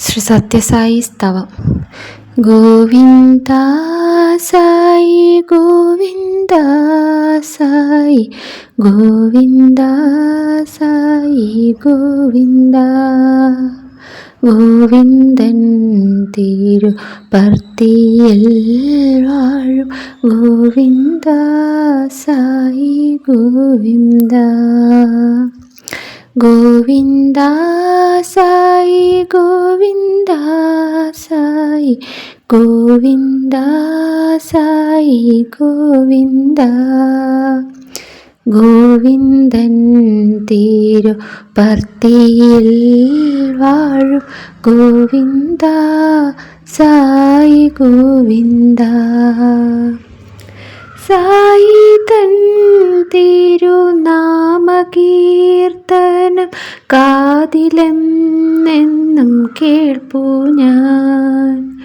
ശ്രീ സത്യസായി സ്തവം. ഗോവിന്ദ സായി ഗോവിന്ദ സായി ഗോവിന്ദ. സായി ഗോവിന്ദ ഗോവിന്ദൻ തിരു പർത്തിയിൽ വാഴും. ഗോവിന്ദ സായി ഗോവിന്ദ. ഗോവിന്ദ സായി ഗോവിന്ദ സായി ഗോവിന്ദ. സായി ഗോവിന്ദ ഗോവിന്ദൻ തീരു പർത്തിയിൽ വാഴും. ഗോവിന്ദ. സായി ഗോവിന്ദ സായി തൻ തിരുനാമകീർത്തനം കാതിലെന്നെന്നും കേൾപ്പൂ ഞാൻ.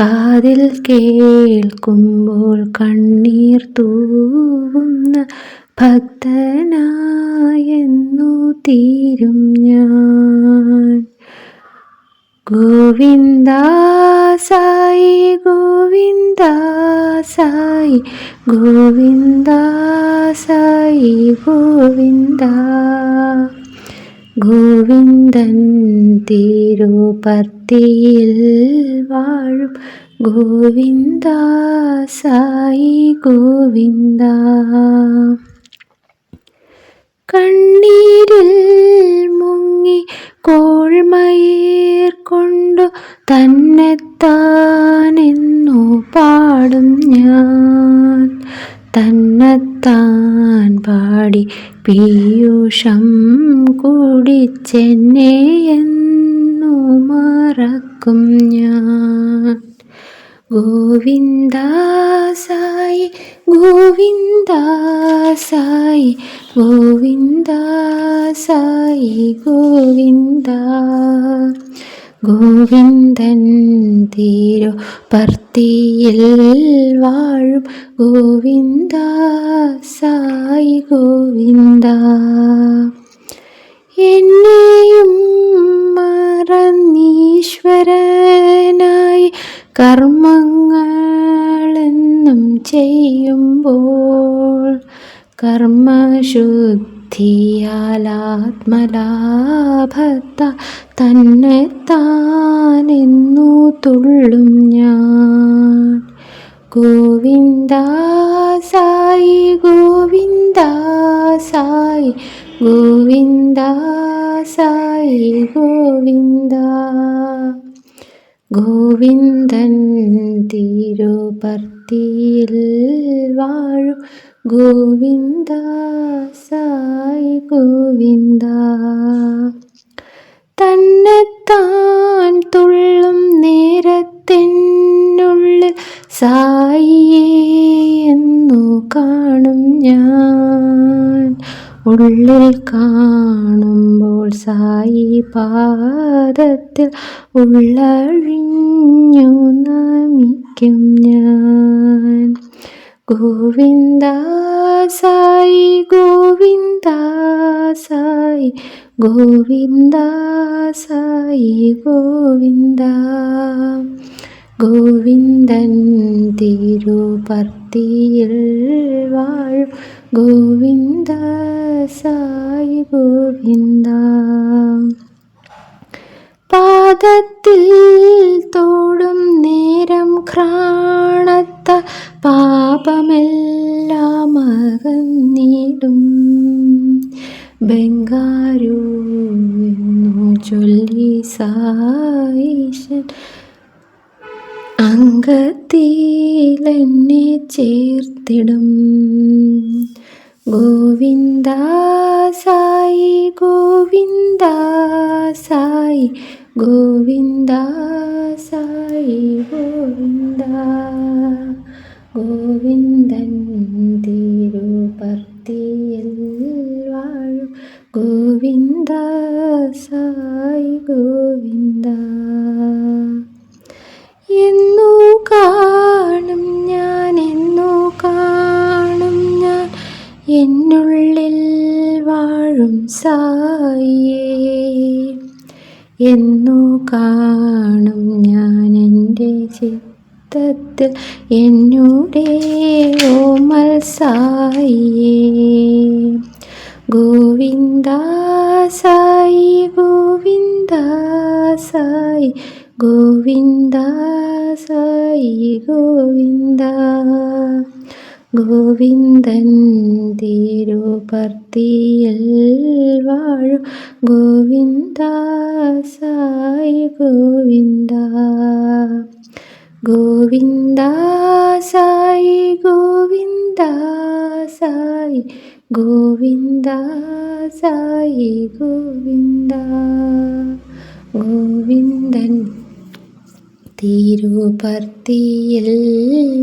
കാതിൽ കേൾക്കുമ്പോൾ കണ്ണീർ തൂവുന്ന ഭക്തനായെന്നു തീരും ഞാൻ. ഗോവിന്ദ സായി ഗോവിന്ദ സായി ഗോവിന്ദ സായി ഗോവിന്ദ. ഗോവിന്ദൻ തിരുപത്തിയിൽ വാഴും. ഗോവിന്ദ സായി ഗോവിന്ദ. കണ്ണീരിൽ മുങ്ങി കോൾമയീർ കൊണ്ടു തന്നെത്താനെന്നു പാടും ഞാൻ. തന്നെത്താൻ പാടി പീയൂഷം കുടിച്ചെന്നെ എന്നു മറക്കും ഞാൻ. ഗോവിന്ദാസായി ഗോവിന്ദാസായി ഗോവിന്ദ സായി ഗോവിന്ദ സായി ഗോവിന്ദ. ഗോവിന്ദൻ തീരു? പർത്തിയിൽ വാഴും ഗോവിന്ദ സായി ഗോവിന്ദ. എന്നെയും മറന്നീശ്വരനായി കർമ്മങ്ങളെന്നും ചെയ്യുമ്പോൾ കർമ്മശുദ്ധിയാൽ ആത്മലാഭത്ത തന്നെ താനെന്നു തുള്ളും ഞാൻ ഗോവിന്ദ സായി ഗോവിന്ദ സായി ഗോവിന്ദ സായി ഗോവിന്ദ ഗോവിന്ദൻ തിരുപർത്തിയിൽ വാഴും ഗോവിന്ദ സായി ഗോവിന്ദ. തന്നെത്താൻ തുള്ളും നേരത്തിനുള്ളിൽ സായിയെ എന്നു കാണും ഞാൻ. ഉള്ളിൽ കാണുമ്പോൾ സായി പാദത്തിൽ ഉള്ളഴിഞ്ഞു നമിക്കും ഞാൻ. ഗോവിന്ദ സായി ഗോവിന്ദ സായി ഗോവിന്ദ. സായി ഗോവിന്ദ ഗോവിന്ദൻ തിരുപർത്തിയിൽ വാഴും. ഗോവിന്ദ സായി ഗോവിന്ദ. പാദത്തിൽ തോടും നേരം ഘ്രാണത്ത അംഗത്തിലെന്നെ ചേർത്തിടും. ഗോവിന്ദ സായി ഗോവിന്ദ സായി ഗോവിന്ദ സായി ഗോവിന്ദ. ഗോവിന്ദൻ തിരുപർത്തിയിൽ വാഴും. ഗോവിന്ദ എന്നുള്ളിൽ വാഴും സായേ എന്നു കാണും ഞാൻ എന്റെ ചിത്തത്തിൽ. എന്നുടെ ഓമൽ സായേ ഗോവിന്ദ സായി ഗോവിന്ദ സായി ഗോവിന്ദ സായി ഗോവിന്ദ. ഗോവിന്ദൻ തിരുപർത്തിയിൽ വാഴും. ഗോവിന്ദ സായി ഗോവിന്ദ. ഗോവിന്ദ സായി ഗോവിന്ദ സായി ഗോവിന്ദ സായി ഗോവിന്ദ. ഗോവിന്ദൻ തിരുപർത്തിയിൽ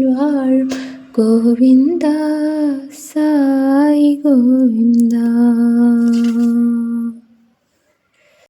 വാഴും. ഗോവിന്ദ സായി ഗോവിന്ദ.